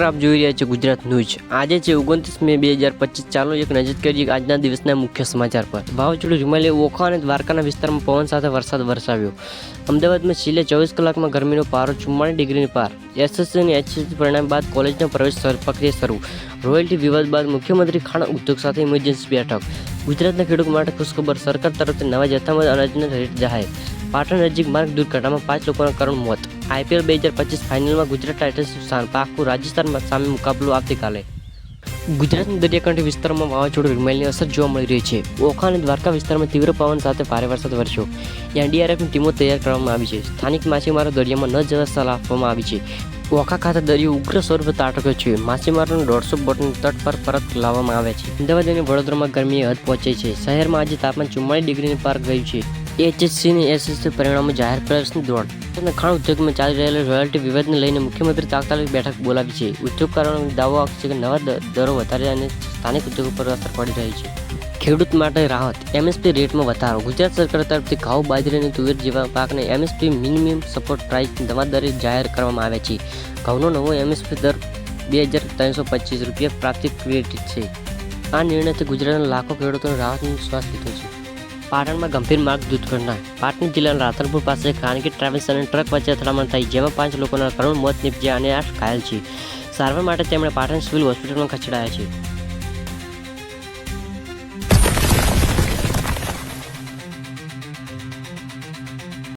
નમસ્કાર આપ જોઈ રહ્યા છે ગુજરાત ન્યૂઝ. આજે છે ઓગણત્રીસ મે બે હજાર પચીસ. ચાલો એક નજર કરીએ આજના દિવસના મુખ્ય સમાચાર પર. વાવાઝોડું હિમાલય ઓખા અને દ્વારકાના વિસ્તારમાં પવન સાથે વરસાદ વરસાવ્યો. અમદાવાદમાં છેલ્લે ચોવીસ કલાકમાં ગરમીનો પારો ચુમ્માળીસ ડિગ્રીની પાર. એસએસસી અને એચએસસી પરિણામ બાદ કોલેજનો પ્રવેશ પ્રક્રિયા શરૂ. રોયલ્ટી વિવાદ બાદ મુખ્યમંત્રી ખાણ ઉદ્યોગ સાથે ઇમરજન્સી બેઠક. ગુજરાતના ખેડૂતો માટે ખુશખબર, સરકાર તરફથી નવા જથ્થામાં અનાજના રેટ જાહેર. પાટણ નજીક માર્ગ દુર્ઘટનામાં પાંચ લોકોના કરુણ મોત. આઈપીએલ બે હજાર પચીસ ફાઇનલમાં ગુજરાત ટાઇટન્સ સ્થાન પાકું રાજસ્થાન સામે મુકાબલો આવતીકાલે. ગુજરાતના દરિયાકાંઠે વિસ્તારમાં વાવાઝોડું રિમાઇલની અસર જોવા મળી રહી છે. ઓખા અને દ્વારકા વિસ્તારમાં તીવ્ર પવન સાથે ભારે વરસાદ વરસ્યો. એનડીઆરએફની ટીમો તૈયાર કરવામાં આવી છે. સ્થાનિક માછીમારો દરિયામાં ન જવા સલાહ આપવામાં આવી છે. ઓખા ખાતે દરિયો ઉગ્ર સ્વરૂપે તાટક્યો છે. માછીમારોને દોઢસો બોટને તટ પર પરત લાવવામાં આવે છે. અમદાવાદ અને વડોદરામાં ગરમીએ હદ પહોંચે છે. શહેરમાં આજે તાપમાન ચુમ્માળીસ ડિગ્રીની પાર ગયું છે. એચએસસી અને એસએસસી પરિણામો જાહેર પ્રવેશની દોડ ખાણ ઉદ્યોગમાં ચાલી રહેલા રોયલ્ટી વિવાદને લઈને મુખ્યમંત્રી તાત્કાલિક બેઠક બોલાવી છે. ઉદ્યોગકારોનો દાવો છે કે નવા દરો વધારે અને સ્થાનિક ઉદ્યોગો પર અસર પડી રહી છે. ખેડૂત માટે રાહત, એમએસપી રેટમાં વધારો. ગુજરાત સરકાર તરફથી ઘઉં બાજરી અને તુવેર જેવા પાકને એમએસપી મિનિમમ સપોર્ટ પ્રાઇસ નવા દરે જાહેર કરવામાં આવે છે. ઘઉંનો નવો એમએસપી દર બે હજાર ત્રણસો પચીસ રૂપિયા પ્રાપ્તિ ક્રિએટેડ છે. આ નિર્ણયથી ગુજરાતના લાખો ખેડૂતોને રાહતનો શ્વાસ લીધો છે પાટણમાં ગંભીર માર્ગ દુર્ઘટના. પાટણ જિલ્લાના રાધનપુર પાસે ખાનગી ટ્રાવેલ્સ અને ટ્રક વચ્ચે અથડામણ થઈ, જેમાં પાંચ લોકોના કરુણ મોત નીપજ્યા અને આઠ ઘાયલ છે. સારવાર માટે તેમણે પાટણ સિવિલ હોસ્પિટલમાં ખસેડાયા છે.